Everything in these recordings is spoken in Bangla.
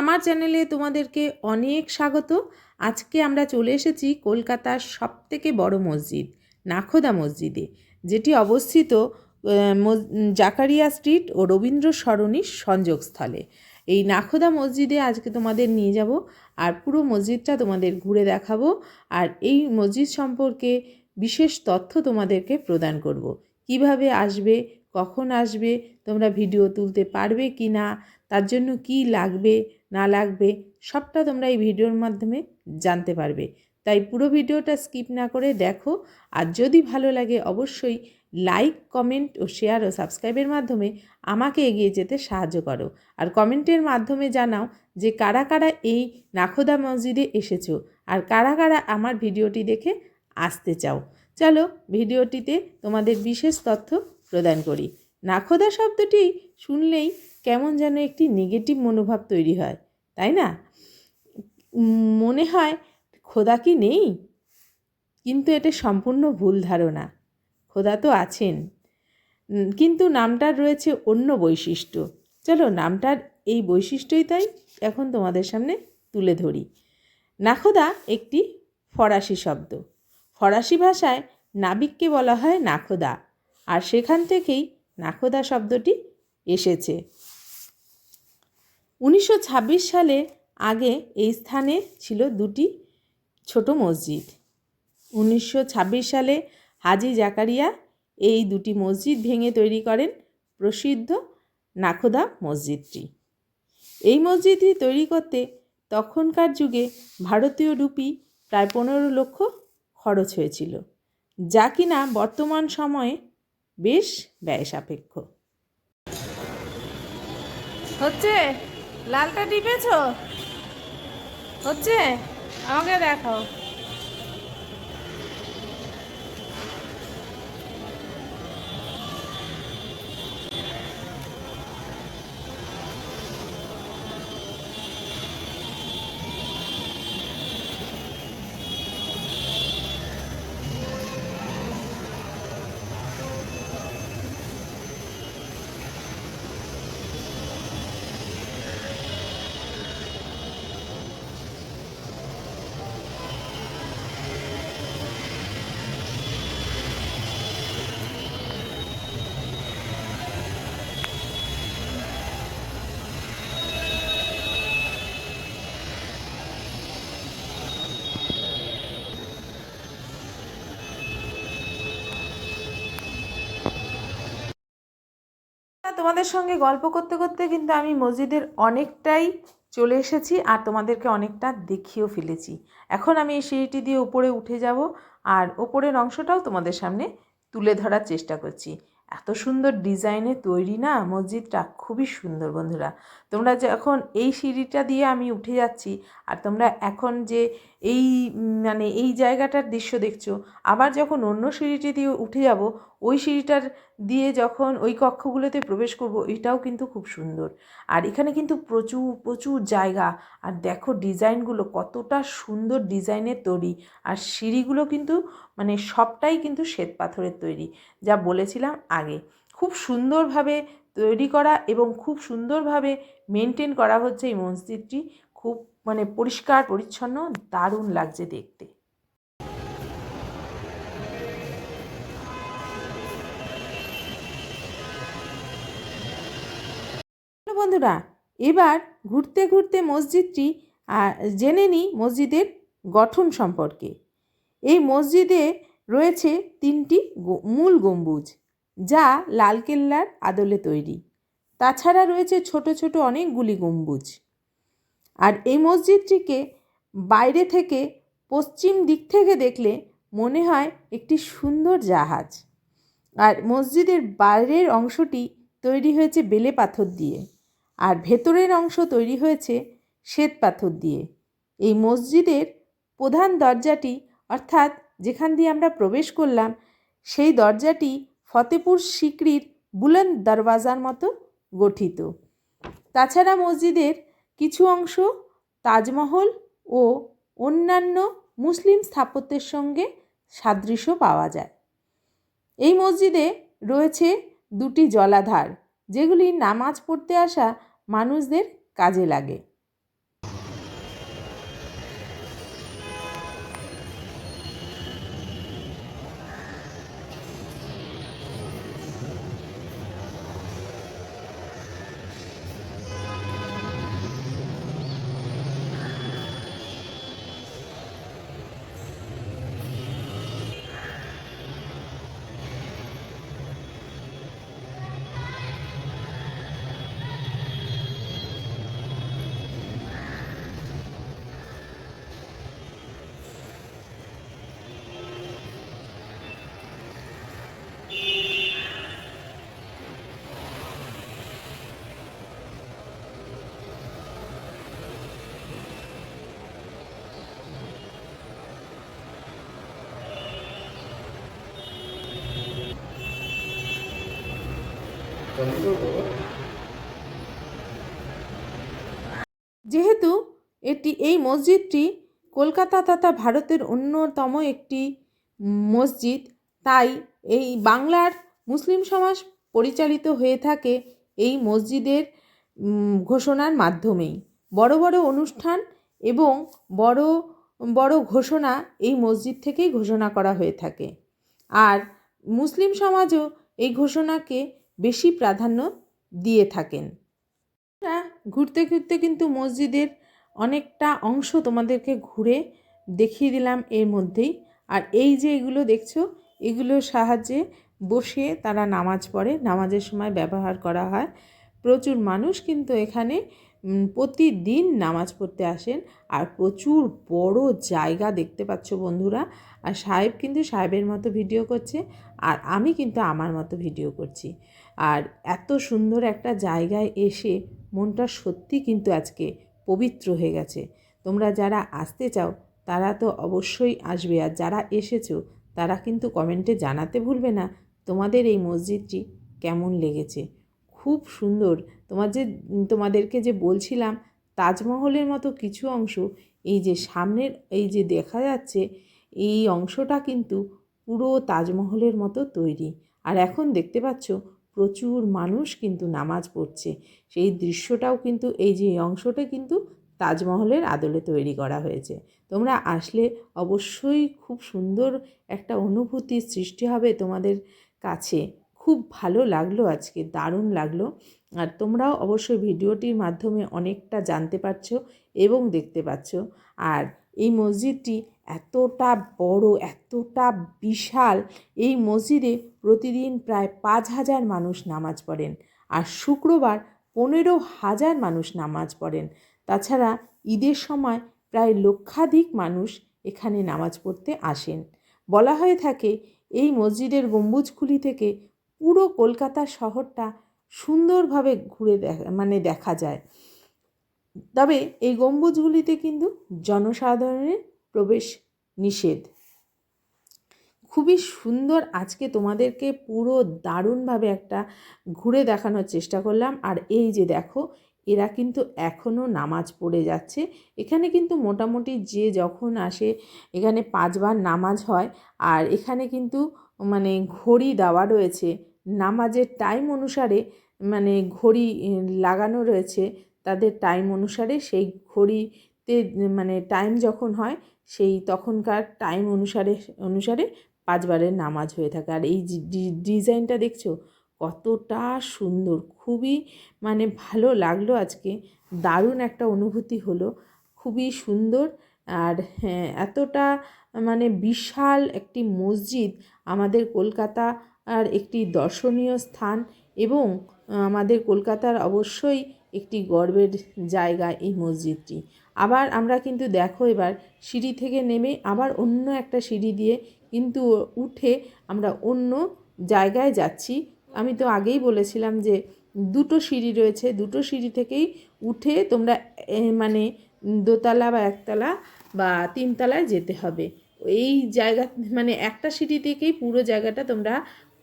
আমার চ্যানেলে তোমাদেরকে অনেক স্বাগত। আজকে আমরা চলে এসেছি কলকাতার সবথেকে বড় মসজিদ, নাখোদা মসজিদে, যেটি অবস্থিত জাকারিয়া স্ট্রিট ও রবীন্দ্র সরণির সংযোগস্থলে। এই নাখোদা মসজিদে আজকে তোমাদের নিয়ে যাব আর পুরো মসজিদটা তোমাদের ঘুরে দেখাবো আর এই মসজিদ সম্পর্কে বিশেষ তথ্য তোমাদেরকে প্রদান করব। কীভাবে আসবে, কখন আসবে, তোমরা ভিডিও তুলতে পারবে কি না তার জন্য কি লাগবে না লাগবে, সবটা তোমরা এই ভিডিওর মাধ্যমে জানতে পারবে। তাই পুরো ভিডিওটা স্কিপ না করে দেখো, আর যদি ভালো লাগে অবশ্যই লাইক, কমেন্ট ও শেয়ার ও সাবস্ক্রাইবের মাধ্যমে আমাকে এগিয়ে যেতে সাহায্য করো। আর কমেন্টের মাধ্যমে জানাও যে কারা কারা এই নাখোদা মসজিদে এসেছ আর কারা কারা আমার ভিডিওটি দেখে আসতে চাও। চলো ভিডিওটিতে তোমাদের বিশেষ তথ্য প্রদান করি। নাখোদা শব্দটি শুনলেই কেমন যেন একটি নেগেটিভ মনোভাব তৈরি হয়, তাই না? মনে হয় খোদা কি নেই? কিন্তু এটা সম্পূর্ণ ভুল ধারণা, খোদা তো আছেন। কিন্তু নামটার রয়েছে অন্য বৈশিষ্ট্য। চলো নামটার এই বৈশিষ্ট্যই তাই এখন তোমাদের সামনে তুলে ধরি। নাখোদা একটি ফরাসি শব্দ। ফরাসি ভাষায় নাবিককে বলা হয় নাখোদা আর সেখান থেকেই নাখোদা শব্দটি এসেছে। উনিশশো ছাব্বিশ সালে আগে এই স্থানে ছিল দুটি ছোট মসজিদ। উনিশশো ছাব্বিশ সালে হাজি জাকারিয়া এই দুটি মসজিদ ভেঙে তৈরি করেন প্রসিদ্ধ নাখোদা মসজিদটি। এই মসজিদটি তৈরি করতে তখনকার যুগে ভারতীয় রুপি প্রায় পনেরো লক্ষ খরচ হয়েছিল, যা কিনা বর্তমান সময়ে বেশ ব্যয় সাপেক্ষ হচ্ছে লালটা টিপেছ? হচ্ছে? আমাকে দেখাও। তোমাদের সঙ্গে গল্প করতে করতে কিন্তু আমি মসজিদের অনেকটাই চলে এসেছি আর তোমাদেরকে অনেকটা দেখিয়েও ফেলেছি। এখন আমি এই সিঁড়িটি দিয়ে উপরে উঠে যাব আর ওপরের অংশটাও তোমাদের সামনে তুলে ধরার চেষ্টা করছি। এত সুন্দর ডিজাইনে তৈরি না? মসজিদটা খুবই সুন্দর বন্ধুরা। তোমরা যখন এই সিঁড়িটা দিয়ে আমি উঠে যাচ্ছি আর তোমরা এখন যে এই মানে এই জায়গাটার দৃশ্য দেখছ, আবার যখন অন্য সিঁড়িটি দিয়ে উঠে যাব, ওই সিঁড়িটার দিয়ে যখন ওই কক্ষগুলোতে প্রবেশ করব, এটাও কিন্তু খুব সুন্দর। আর এখানে কিন্তু প্রচুর প্রচুর জায়গা। আর দেখো ডিজাইনগুলো কতটা সুন্দর ডিজাইনের তৈরি। আর সিঁড়িগুলো কিন্তু মানে সবটাই কিন্তু শ্বেত পাথরের তৈরি, যা বলেছিলাম আগে। খুব সুন্দরভাবে তৈরি করা এবং খুব সুন্দরভাবে মেনটেন করা হচ্ছে এই মসজিদটি। খুব মানে পরিষ্কার, পরিচ্ছন্ন, দারুণ লাগছে দেখতে। বন্ধুরা, এবার ঘুরতে ঘুরতে মসজিদটি জেনে নিই মসজিদের গঠন সম্পর্কে। এই মসজিদে রয়েছে তিনটি মূল গম্বুজ, যা লালকেল্লার আদলে তৈরি। তাছাড়া রয়েছে ছোট ছোট অনেকগুলি গম্বুজ। আর এই মসজিদটিকে বাইরে থেকে পশ্চিম দিক থেকে দেখলে মনে হয় একটি সুন্দর জাহাজ। আর মসজিদের বাইরের অংশটি তৈরি হয়েছে বেলে পাথর দিয়ে। আর ভেতরের অংশ তৈরি হয়েছে শ্বেত পাথর দিয়ে। এই মসজিদের প্রধান দরজাটি, অর্থাৎ যেখান দিয়ে আমরা প্রবেশ করলাম, সেই দরজাটি ফতেপুর সিকরির বুলন্দ দরওয়াজার মতো গঠিত। তাছাড়া মসজিদের কিছু অংশ তাজমহল ও অন্যান্য মুসলিম স্থাপত্যের সঙ্গে সাদৃশ্য পাওয়া যায়। এই মসজিদে রয়েছে দুটি জলাধার যেগুলি নামাজ পড়তে আসা মানুষদের কাজে লাগে। যেহেতু এটি এই মসজিদটি কলকাতা তথা ভারতের অন্যতম একটি মসজিদ, তাই এই বাংলার মুসলিম সমাজ পরিচালিত হয়ে থাকে এই মসজিদের ঘোষণার মাধ্যমেই। বড় বড় অনুষ্ঠান এবং বড় বড় ঘোষণা এই মসজিদ থেকেই ঘোষণা করা হয়ে থাকে। আর মুসলিম সমাজও এই ঘোষণাকে বেশি প্রাধান্য দিয়ে থাকেন। ঘুরতে ঘুরতে কিন্তু মসজিদের অনেকটা অংশ তোমাদেরকে ঘুরে দেখিয়ে দিলাম এর মধ্যেই। আর এই যে এগুলো দেখছ, এগুলোর সাহায্যে বসে তারা নামাজ পড়ে। নামাজের সময় ব্যবহার করা হয়। প্রচুর মানুষ কিন্তু এখানে প্রতিদিন নামাজ পড়তে আসেন। আর প্রচুর বড় জায়গা দেখতে পাচ্ছ বন্ধুরা। আর সাহেব কিন্তু সাহেবের মতো ভিডিও করছে। আর আমি কিন্তু আমার মতো ভিডিও করছি। আর এত সুন্দর একটা জায়গায় এসে মনটা সত্যি কিন্তু আজকে পবিত্র হয়ে গেছে। তোমরা যারা আসতে চাও, তারা তো অবশ্যই আসবে। আর যারা এসেছ, তারা কিন্তু কমেন্টে জানাতে ভুলবে না তোমাদের এই মসজিদটি কেমন লেগেছে। খুব সুন্দর তোমার যে তোমাদেরকে যে বলছিলাম, তাজমহলের মতো কিছু অংশ, এই যে সামনের, এই যে দেখা যাচ্ছে, এই অংশটা কিন্তু পুরো তাজমহলের মতো তৈরি। আর এখন দেখতে পাচ্ছ, প্রচুর মানুষ কিন্তু নামাজ পড়ছে। সেই দৃশ্যটাও কিন্তু, এই যে অংশটা কিন্তু তাজমহলের আদলে তৈরি করা হয়েছে। তোমরা আসলে অবশ্যই খুব সুন্দর একটা অনুভূতির সৃষ্টি হবে তোমাদের কাছে। খুব ভালো লাগল আজকে, দারুণ লাগল। আর তোমরাও অবশ্যই ভিডিওটির মাধ্যমে অনেকটা জানতে পারছ এবং দেখতে পাচ্ছ। আর এই মসজিদটি এতটা বড়, এতটা বিশাল, এই মসজিদে প্রতিদিন প্রায় পাঁচ হাজার মানুষ নামাজ পড়েন আর শুক্রবার পনেরো হাজার মানুষ নামাজ পড়েন। তাছাড়া ঈদের সময় প্রায় লক্ষাধিক মানুষ এখানে নামাজ পড়তে আসেন। বলা হয়ে থাকে, এই মসজিদের গম্বুজগুলি থেকে পুরো কলকাতা শহরটা সুন্দরভাবে ঘুরে দেখা মানে দেখা যায়। তবে এই গম্বুজগুলিতে কিন্তু জনসাধারণের প্রবেশ নিষেধ। খুবই সুন্দর আজকে তোমাদেরকে পুরো দারুণভাবে একটা ঘুরে দেখানোর চেষ্টা করলাম। আর এই যে দেখো, এরা কিন্তু এখনও নামাজ পড়ে যাচ্ছে। এখানে কিন্তু মোটামুটি যে যখন আসে, এখানে পাঁচবার নামাজ হয়। আর এখানে কিন্তু মানে ঘড়ি দেওয়া রয়েছে। নামাজের টাইম অনুসারে মানে ঘড়ি লাগানো রয়েছে, তাদের টাইম অনুসারে সেই ঘড়িতে মানে টাইম যখন হয়, সেই তখনকার টাইম অনুসারে অনুসারে পাঁচবারের নামাজ হয়ে থাকে। আর এই ডিজাইনটা দেখছ? কতটা সুন্দর, খুবই মানে ভালো লাগল আজকে। দারুণ একটা অনুভূতি হলো, খুবই সুন্দর। আর হ্যাঁ এতটা মানে বিশাল একটি মসজিদ আমাদের কলকাতা আর একটি দর্শনীয় স্থান এবং আমাদের কলকাতার অবশ্যই একটি গর্বের জায়গা এই মসজিদটি। আবার আমরা কিন্তু দেখো এবার সিঁড়ি থেকে নেমে আবার অন্য একটা সিঁড়ি দিয়ে কিন্তু উঠে আমরা অন্য জায়গায় যাচ্ছি। আমি তো আগেই বলেছিলাম যে দুটো সিঁড়ি রয়েছে, দুটো সিঁড়ি থেকেই উঠে তোমরা মানে দোতলা বা একতলা বা তিনতলায় যেতে হবে। এই জায়গা মানে একটা সিঁড়ি থেকেই পুরো জায়গাটা তোমরা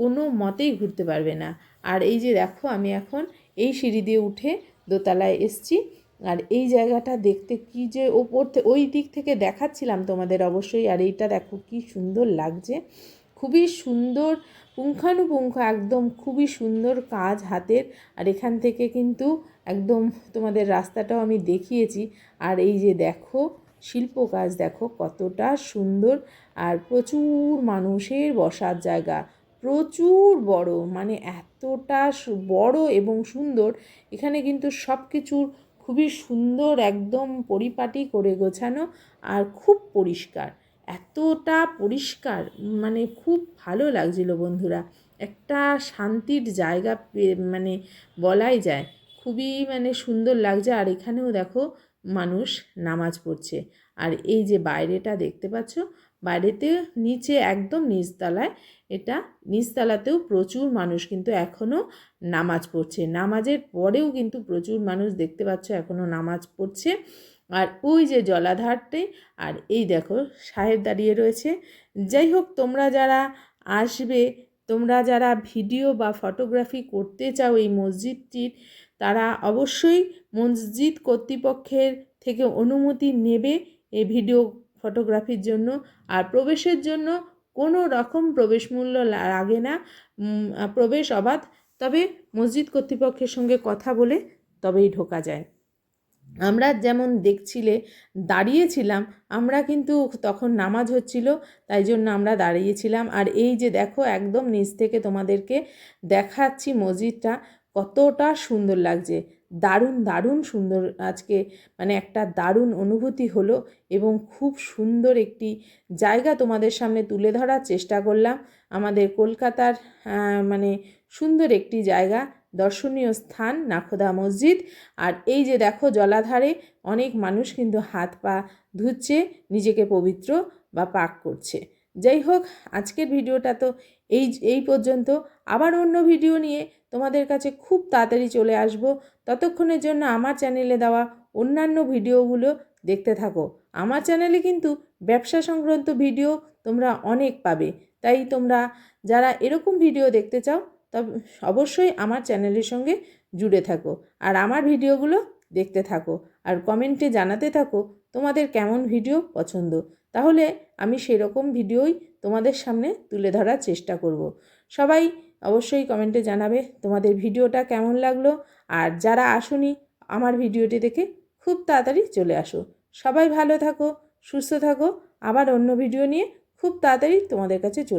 কোনো মতেই ঘুরতে পারবে না। আর এই যে দেখো, আমি এখন এই সিঁড়ি দিয়ে উঠে দোতলায় এসছি। আর এই জায়গাটা দেখতে কি যে ওপর ওই দিক থেকে দেখাচ্ছিলাম তোমাদের অবশ্যই। আর এইটা দেখো কি সুন্দর লাগছে। খুবই সুন্দর পুঙ্খানুপুঙ্খ, একদম খুবই সুন্দর কাজ হাতের। আর এখান থেকে কিন্তু একদম তোমাদের রাস্তাটাও আমি দেখিয়েছি। আর এই যে দেখো, শিল্প কাজ দেখো কতটা সুন্দর। আর প্রচুর মানুষের বসার জায়গা। প্রচুর বড় মানে এতটা বড় এবং সুন্দর। এখানে কিন্তু সব কিছুর খুবই সুন্দর একদম পরিপাটি করে গোছানো আর খুব পরিষ্কার। এতটা পরিষ্কার মানে খুব ভালো লাগছিল বন্ধুরা। একটা শান্তির জায়গা মানে বলাই যায়। খুবই মানে সুন্দর লাগছে। আর এখানেও দেখো মানুষ নামাজ পড়ছে। আর এই যে বাইরেটা দেখতে পাচ্ছ বাইরেতে নিচে একদম নিচতলায়, এটা নিচতলাতেও প্রচুর মানুষ কিন্তু এখনও নামাজ পড়ছে। নামাজের পরেও কিন্তু প্রচুর মানুষ দেখতে পাচ্ছ এখনও নামাজ পড়ছে। আর ওই যে জলাধারটাই আর এই দেখো সাহেব দাঁড়িয়ে রয়েছে। যাই হোক, তোমরা যারা আসবে, তোমরা যারা ভিডিও বা ফটোগ্রাফি করতে চাও এই মসজিদটির, তারা অবশ্যই মসজিদ কর্তৃপক্ষের থেকে অনুমতি নেবে এই ভিডিও ফটোগ্রাফির জন্য আর প্রবেশের জন্য কোনো রকম প্রবেশ মূল্য লাগে না। প্রবেশ অবাধ। তবে মসজিদ কর্তৃপক্ষের সঙ্গে কথা বলে তবেই ঢোকা যায়। আমরা যেমন দেখছিলে, দাঁড়িয়েছিলাম, আমরা কিন্তু তখন নামাজ হচ্ছিল, তাই জন্য আমরা দাঁড়িয়েছিলাম। আর এই যে দেখো, একদম নিচ থেকে তোমাদেরকে দেখাচ্ছি মসজিদটা, কতটা সুন্দর লাগছে। দারুণ দারুণ সুন্দর আজকে মানে একটা দারুণ অনুভূতি হলো এবং খুব সুন্দর একটি জায়গা তোমাদের সামনে তুলে ধরার চেষ্টা করলাম। আমাদের কলকাতার মানে সুন্দর একটি জায়গা, দর্শনীয় স্থান নাখোদা মসজিদ। আর এই যে দেখো জলাধারে অনেক মানুষ কিন্তু হাত পা ধুচ্ছে, নিজেকে পবিত্র বা পাক করছে। যাই হোক, আজকের ভিডিওটা তো এই এই পর্যন্ত। আবার অন্য ভিডিও নিয়ে তোমাদের কাছে খুব তাড়াতাড়ি চলে আসব। ততক্ষণের জন্য আমার চ্যানেলে দেওয়া অন্যান্য ভিডিওগুলো দেখতে থাকো। আমার চ্যানেলে কিন্তু ব্যবসা সংক্রান্ত ভিডিও তোমরা অনেক পাবে। তাই তোমরা যারা এরকম ভিডিও দেখতে চাও, তবে অবশ্যই আমার চ্যানেলের সঙ্গে জুড়ে থাকো আর আমার ভিডিওগুলো দেখতে থাকো আর কমেন্টে জানাতে থাকো তোমাদের কেমন ভিডিও পছন্দ। তাহলে আমি সেরকম ভিডিওই তোমাদের সামনে তুলে ধরার চেষ্টা করব। সবাই অবশ্যই কমেন্টে জানাবে তোমাদের ভিডিওটা কেমন লাগল। আর যারা আসুনি, আমার ভিডিওটি দেখে খুব তাড়াতাড়ি চলে আসো। সবাই ভালো থাকো, সুস্থ থাকো। আবার অন্য ভিডিও নিয়ে খুব তাড়াতাড়ি তোমাদের কাছে চলে